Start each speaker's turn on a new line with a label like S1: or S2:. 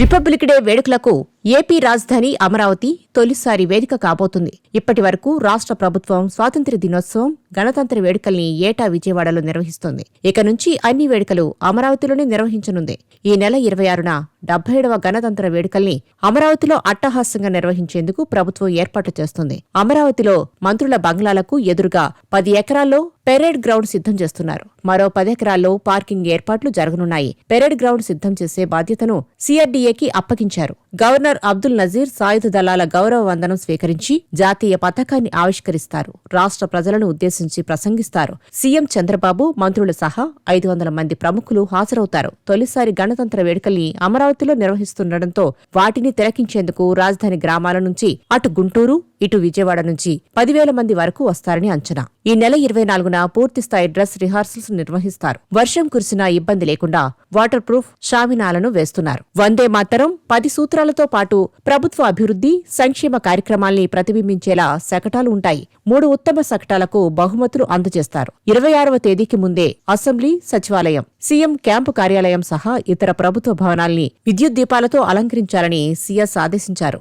S1: Republic day వేడుకలకు AP రాజధాని అమరావతి తొలిసారి వేదిక కాబోతుంది. ఇప్పటి వరకు రాష్ట్ర ప్రభుత్వం స్వాతంత్ర దినోత్సవం గణతంత్ర వేడుకల్ని ఏటా విజయవాడలో నిర్వహిస్తోంది. ఇక నుంచి అన్ని వేడుకలు అమరావతిలోనే నిర్వహించనుంది. ఈ నెల ఇరవై ఆరున డెబ్బై ఏడవ గణతంత్ర వేడుకల్ని అమరావతిలో అట్టహాసంగా నిర్వహించేందుకు ప్రభుత్వం ఏర్పాటు చేస్తుంది. అమరావతిలో మంత్రుల బంగ్లాలకు ఎదురుగా పది ఎకరాల్లో పెరేడ్ గ్రౌండ్ సిద్ధం చేస్తున్నారు. మరో పది ఎకరాల్లో పార్కింగ్ ఏర్పాట్లు జరగనున్నాయి. పెరేడ్ గ్రౌండ్ సిద్ధం చేసే బాధ్యతను సీఆర్డీఏకి అప్పగించారు. గవర్నర్ అబ్దుల్ నజీర్ సాయుధ దళాల గౌరవ వందనం స్వీకరించి జాతీయ పతాకాన్ని ఆవిష్కరిస్తారు. రాష్ట్ర ప్రజలను ఉద్దేశించి ప్రసంగిస్తారు. సీఎం చంద్రబాబు మంత్రులు సహా ఐదు వందల మంది ప్రముఖులు హాజరవుతారు. తొలిసారి గణతంత్ర వేడుకల్ని అమరావతిలో నిర్వహిస్తుండటంతో వాటిని తిలకించేందుకు రాజధాని గ్రామాల నుంచి అటు గుంటూరు ఇటు విజయవాడ నుంచి పదివేల మంది వరకు వస్తారని అంచనా. ఈ నెల ఇరవై నాలుగున పూర్తిస్థాయి డ్రెస్ రిహార్సల్స్ నిర్వహిస్తారు. వర్షం కురిసినా ఇబ్బంది లేకుండా వాటర్ ప్రూఫ్ షామినాలను వేస్తున్నారు. వందే మాతరం పది సూత్రాలతో పాటు ప్రభుత్వ అభివృద్ధి సంక్షేమ కార్యక్రమాల్ని ప్రతిబింబించేలా శకటాలు ఉంటాయి. మూడు ఉత్తమ శకటాలకు బహుమతులు అందజేస్తారు. ఇరవై ఆరవ తేదీకి ముందే అసెంబ్లీ సచివాలయం సీఎం క్యాంపు కార్యాలయం సహా ఇతర ప్రభుత్వ భవనాల్ని విద్యుత్ దీపాలతో అలంకరించాలని సీఎస్ ఆదేశించారు.